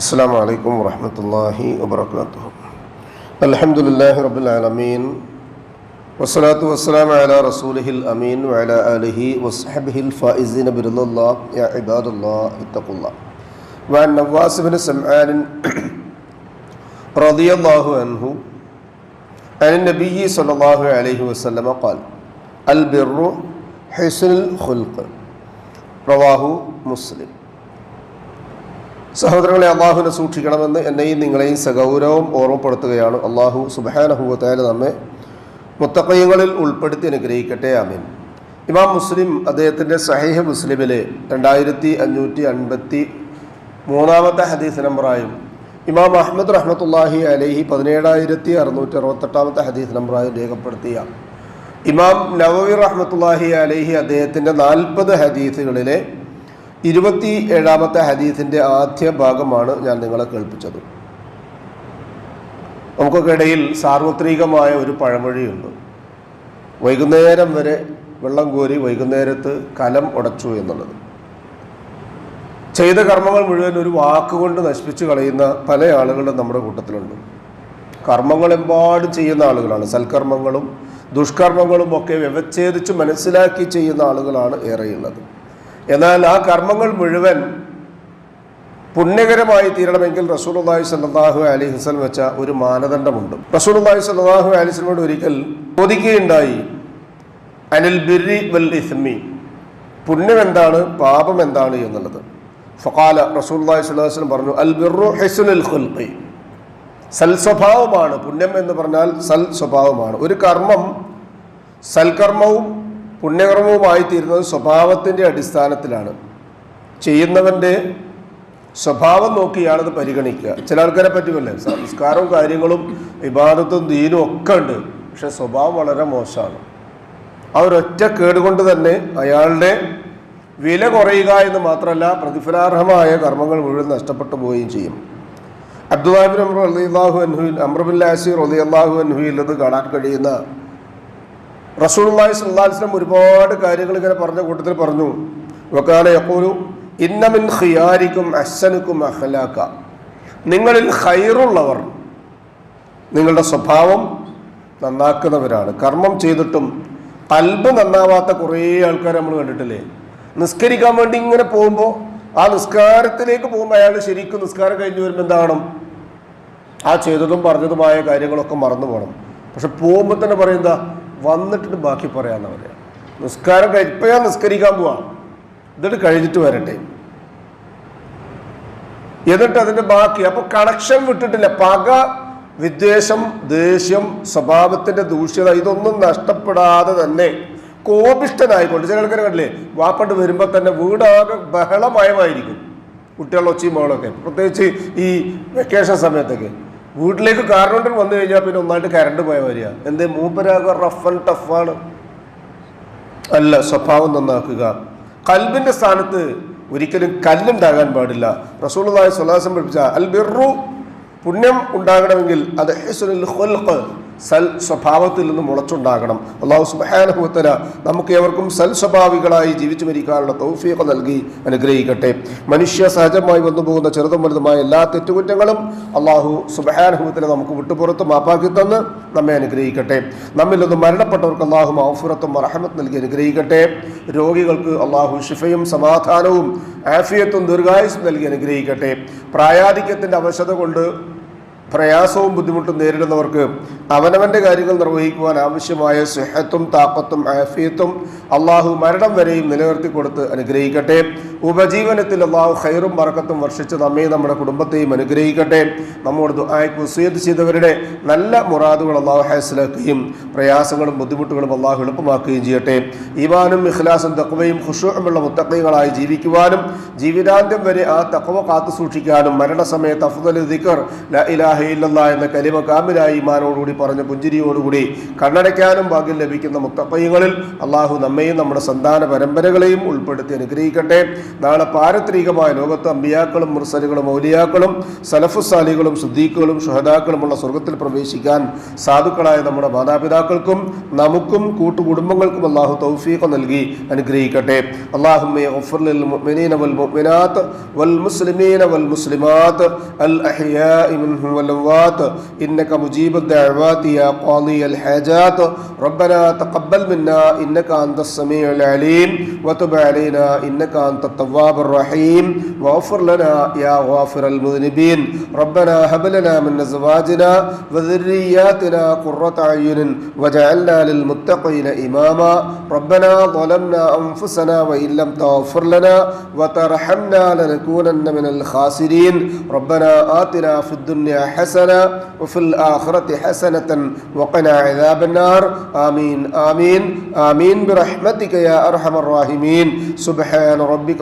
السلام عليكم ورحمة الله وبركاته الحمد لله رب العالمين والصلاة والسلام على رسوله الأمين وعلى آله وصحبه الفائزين برضا الله يا عباد الله اتقوا الله وعن نواس بن سمعان رضي الله عنه عن النبي صلى الله عليه وسلم قال البر حسن الخلق رواه مسلم സഹോദരങ്ങളെ അള്ളാഹുവിനെ സൂക്ഷിക്കണമെന്ന് എന്നെയും നിങ്ങളെയും സഗൗരവം ഓർമ്മപ്പെടുത്തുകയാണ്. അള്ളാഹു സുബാനഹുവത്തായ നമ്മെ മുത്തക്കയ്യങ്ങളിൽ ഉൾപ്പെടുത്തി അനുഗ്രഹിക്കട്ടെ. ആമീൻ. ഇമാം മുസ്ലിം അദ്ദേഹത്തിന്റെ സഹീഹ് മുസ്ലിമിലെ രണ്ടായിരത്തി അഞ്ഞൂറ്റി അൻപത്തി മൂന്നാമത്തെ ഹദീസ് നമ്പറായും ഇമാം അഹമ്മദ് റഹ്മത്തുല്ലാഹി അലഹി പതിനേഴായിരത്തി അറുന്നൂറ്റി അറുപത്തെട്ടാമത്തെ ഹദീസ് നമ്പറായും രേഖപ്പെടുത്തിയ ഇമാം നവവി റഹ്മത്തുല്ലാഹി അലഹി അദ്ദേഹത്തിന്റെ നാൽപ്പത് ഹദീസുകളിലെ ഇരുപത്തി ഏഴാമത്തെ ഹദീസിന്റെ ആദ്യ ഭാഗമാണ് ഞാൻ നിങ്ങളെ കേൾപ്പിച്ചത്. നമുക്കൊക്കെയിടയിൽ സാർവത്രികമായ ഒരു പഴമൊഴിയുണ്ട്. വൈകുന്നേരം വരെ വെള്ളം കോരി വൈകുന്നേരത്ത് കലം ഉടച്ചു എന്നുള്ളത്. ചെയ്ത കർമ്മങ്ങൾ മുഴുവൻ ഒരു വാക്കുകൊണ്ട് നശിപ്പിച്ചു കളയുന്ന പല ആളുകളും നമ്മുടെ കൂട്ടത്തിലുണ്ട്. കർമ്മങ്ങളെമ്പാടും ചെയ്യുന്ന ആളുകളാണ്. സൽക്കർമ്മങ്ങളും ദുഷ്കർമ്മങ്ങളും ഒക്കെ വ്യവച്ഛേദിച്ച് മനസ്സിലാക്കി ചെയ്യുന്ന ആളുകളാണ് ഏറെയുള്ളത്. എന്നാൽ ആ കർമ്മങ്ങൾ മുഴുവൻ പുണ്യകരമായി തീരണമെങ്കിൽ റസൂലുള്ളാഹി സല്ലാഹു അലൈഹി വസല്ലം വെച്ച ഒരു മാനദണ്ഡമുണ്ട്. റസൂലുള്ളാഹി സ്വല്ലല്ലാഹു അലൈഹി വസല്ലമോട് ഒരിക്കൽ ചോദിക്കുകയുണ്ടായി അനിൽ ബിരി വൽ ഇസ്മി പുണ്യം എന്താണ് പാപം എന്താണ് എന്നുള്ളത് സ്വല്ലല്ലാഹു അലൈഹി വസല്ലം പറഞ്ഞു അൽ ബിറു ഹിസ്നുൽ ഖുൽഖി സൽ സ്വഭാവമാണ്. പുണ്യം എന്ന് പറഞ്ഞാൽ സൽ സ്വഭാവമാണ്. ഒരു കർമ്മം സൽക്കർമ്മവും പുണ്യകർമ്മവുമായി തീരുന്നത് സ്വഭാവത്തിന്റെ അടിസ്ഥാനത്തിലാണ്. ചെയ്യുന്നവന്റെ സ്വഭാവം നോക്കിയാണത് പരിഗണിക്കുക. ചില ആൾക്കാരെ പറ്റുമല്ലേ സംസ്കാരവും കാര്യങ്ങളും വിവാദത്തും ദീനും ഒക്കെ ഉണ്ട്. പക്ഷെ സ്വഭാവം വളരെ മോശമാണ്. ആ ഒരൊറ്റ കേടുകൊണ്ട് തന്നെ അയാളുടെ വില കുറയുക എന്ന് മാത്രമല്ല പ്രതിഫലാർഹമായ കർമ്മങ്ങൾ മുഴുവൻ നഷ്ടപ്പെട്ടു പോവുകയും ചെയ്യും. അബ്ദുല്ലാഹിബിൻ അമ്ര അള്ളാഹു അൻഹുൽ അമ്രബുൽ ആസിർ അലി അള്ളാഹു അൻഹുയിൽ അത് കാണാൻ കഴിയുന്ന റസൂലുള്ളാഹി സുല്ലാസ്ലം ഒരുപാട് കാര്യങ്ങൾ ഇങ്ങനെ പറഞ്ഞ കൂട്ടത്തിൽ പറഞ്ഞു. വക്കാല യഖൂലു ഇന്നമിൻ ഖിയാരിക്കും അഹ്സനുക്കും അഹ്ലാക്ക നിങ്ങളിൽ ഹൈറുള്ളവർ നിങ്ങളുടെ സ്വഭാവം നന്നാക്കുന്നവരാണ്. കർമ്മം ചെയ്തിട്ടും കൽബ് നന്നാവാത്ത കുറേ ആൾക്കാർ നമ്മൾ കണ്ടിട്ടില്ലേ? നിസ്കരിക്കാൻ വേണ്ടി ഇങ്ങനെ പോകുമ്പോൾ ആ നിസ്കാരത്തിലേക്ക് പോകുമ്പോൾ അയാൾ ശരിക്കും നിസ്കാരം കഴിഞ്ഞ് വരുമ്പോൾ എന്താണ് ആ ചെയ്തതും പറഞ്ഞതുമായ കാര്യങ്ങളൊക്കെ മറന്നു പോകണം പക്ഷെ പോകുമ്പോൾ തന്നെ പറയുന്നതാ വന്നിട്ട് ബാക്കി പറയാന്ന് പറയാം. നിസ്കാരം കഴിഞ്ഞ് ഇപ്പം ഞാൻ നിസ്കരിക്കാൻ പോവാം. എന്നിട്ട് കഴിഞ്ഞിട്ട് വരട്ടെ. എന്നിട്ട് അതിന്റെ ബാക്കി അപ്പോൾ കണക്ഷൻ വിട്ടിട്ടില്ല. പക വിദ്വേഷം ദേഷ്യം സ്വഭാവത്തിന്റെ ദൂഷ്യത ഇതൊന്നും നഷ്ടപ്പെടാതെ തന്നെ കോപിഷ്ടനായിക്കൊണ്ട് ചില ആൾക്കാരെ കണ്ടില്ലേ വാപ്പണ്ട് വരുമ്പോൾ തന്നെ വീടാകെ ബഹളമയമായിരിക്കും. കുട്ടികളുടെ ഒച്ചയും മകളൊക്കെ പ്രത്യേകിച്ച് ഈ വെക്കേഷൻ സമയത്തൊക്കെ. വീട്ടിലേക്ക് കാറിനോട്ടിൽ വന്നു കഴിഞ്ഞാൽ പിന്നെ ഒന്നായിട്ട് കരണ്ട് പോയ വരിക എന്തേ മൂപ്പരാക റഫ് ആൻഡ് ടഫാണ് അല്ല സ്വഭാവം നന്നാക്കുക. കൽബിന്റെ സ്ഥാനത്ത് ഒരിക്കലും കല്ലുണ്ടാകാൻ പാടില്ല. റസൂലുള്ളാഹി സ്വലാസം പഠിപ്പിച്ച അൽ ബിറു പുണ്യം ഉണ്ടാകണമെങ്കിൽ അത് ഖുൽഖ് സൽ സ്വഭാവത്തിൽ നിന്ന് മുളച്ചുണ്ടാകണം. അള്ളാഹു സുബാനുഭവത്തല നമുക്ക് ഏവർക്കും സൽ സ്വഭാവികളായി ജീവിച്ചു മരിക്കാനുള്ള തൗഫീഖ് നൽകി അനുഗ്രഹിക്കട്ടെ. മനുഷ്യ സഹജമായി വന്നു പോകുന്ന ചെറുതും വലുതുമായ എല്ലാ തെറ്റുകുറ്റങ്ങളും അള്ളാഹു സുബാനുഭവത്തല നമുക്ക് വിട്ടുപുറത്ത് മാപ്പാക്കി തന്ന് നമ്മെ അനുഗ്രഹിക്കട്ടെ. നമ്മിൽ നിന്ന് മരണപ്പെട്ടവർക്ക് അള്ളാഹു മൗഫുറത്തും റഹമത്ത് നൽകി അനുഗ്രഹിക്കട്ടെ. രോഗികൾക്ക് അള്ളാഹു ഷിഫയും സമാധാനവും ആഫിയത്തും ദീർഘായുസും നൽകി അനുഗ്രഹിക്കട്ടെ. പ്രായാധിക്യത്തിന്റെ അവശത കൊണ്ട് പ്രയാസവും ബുദ്ധിമുട്ടും നേരിടുന്നവർക്ക് അവനവന്റെ കാര്യങ്ങൾ നിർവഹിക്കുവാൻ ആവശ്യമായ സുഹത്തും താക്കത്തും ആഫിയത്തും അള്ളാഹു മരണം വരെയും നിലനിർത്തി കൊടുത്ത് അനുഗ്രഹിക്കട്ടെ. ഉപജീവനത്തിൽ അള്ളാഹു ഖൈറും വറക്കത്തും വർഷിച്ച് നമ്മയും നമ്മുടെ കുടുംബത്തെയും അനുഗ്രഹിക്കട്ടെ. നമ്മോട് ദുആയ്ക്ക് ഉസീത് ചെയ്തവരുടെ നല്ല മുറാദുകൾ അള്ളാഹു ഹാസിലാക്കുകയും പ്രയാസങ്ങളും ബുദ്ധിമുട്ടുകളും അള്ളാഹു എളുപ്പമാക്കുകയും ചെയ്യട്ടെ. ഈമാനും ഇഖ്ലാസും തക്വയും ഖുഷുമുള്ള മുത്തക്കൈകളായി ജീവിക്കുവാനും ജീവിതാന്ത്യം വരെ ആ തക്വ കാത്തു സൂക്ഷിക്കാനും മരണസമയത്ത് അഫ്ദൽ ദിക്കർ ല ഇലാഹ എന്ന കലിമ കാമിലായി ഈമാനോടുകൂടി പറഞ്ഞ പുഞ്ചിരിയോടുകൂടി കണ്ണടയ്ക്കാനും ഭാഗ്യം ലഭിക്കുന്ന മുത്തക്കൈകളിൽ അള്ളാഹു നമ്മയും നമ്മുടെ സന്താന പരമ്പരകളെയും ഉൾപ്പെടുത്തി അനുഗ്രഹിക്കട്ടെ. നാളെ പാരത്രികമായ ലോകത്ത് അമ്പിയാക്കളും മുർസലുകളും മൗലിയാക്കളും സലഫുസാലികളും സുദ്ദീഖുകളും ഷുഹദാക്കളുമുള്ള സ്വർഗത്തിൽ പ്രവേശിക്കാൻ സാധുക്കളായ നമ്മുടെ മാതാപിതാക്കൾക്കും നമുക്കും കൂട്ടുകുടുംബങ്ങൾക്കും അള്ളാഹു തൗഫീഖ് നൽകി അനുഗ്രഹിക്കട്ടെ അള്ളാഹുമ്മെ للمؤمنين والمؤمنات والمسلمين والمسلمات الأحياء منهم والأموات إنك مجيب الدعوات يا قاضي الحاجات ربنا تقبل منا إنك أنت السميع العليم وتب علينا إنك أنت التواب الرحيم. واغفر لنا يا غافر المذنبين. ربنا هب لنا من أزواجنا وذرياتنا قرة أعين وجعلنا للمتقين إماما. ربنا ظلمنا أنفسنا وإن لم تغفر لنا وترحمنا لنكونن من الخاسرين. ربنا آتنا في الدنيا حسنة وفي الآخرة حسنة وقنا عذاب النار. آمين آمين آمين. برحمتك يا أرحم الراحمين. سبحان ربك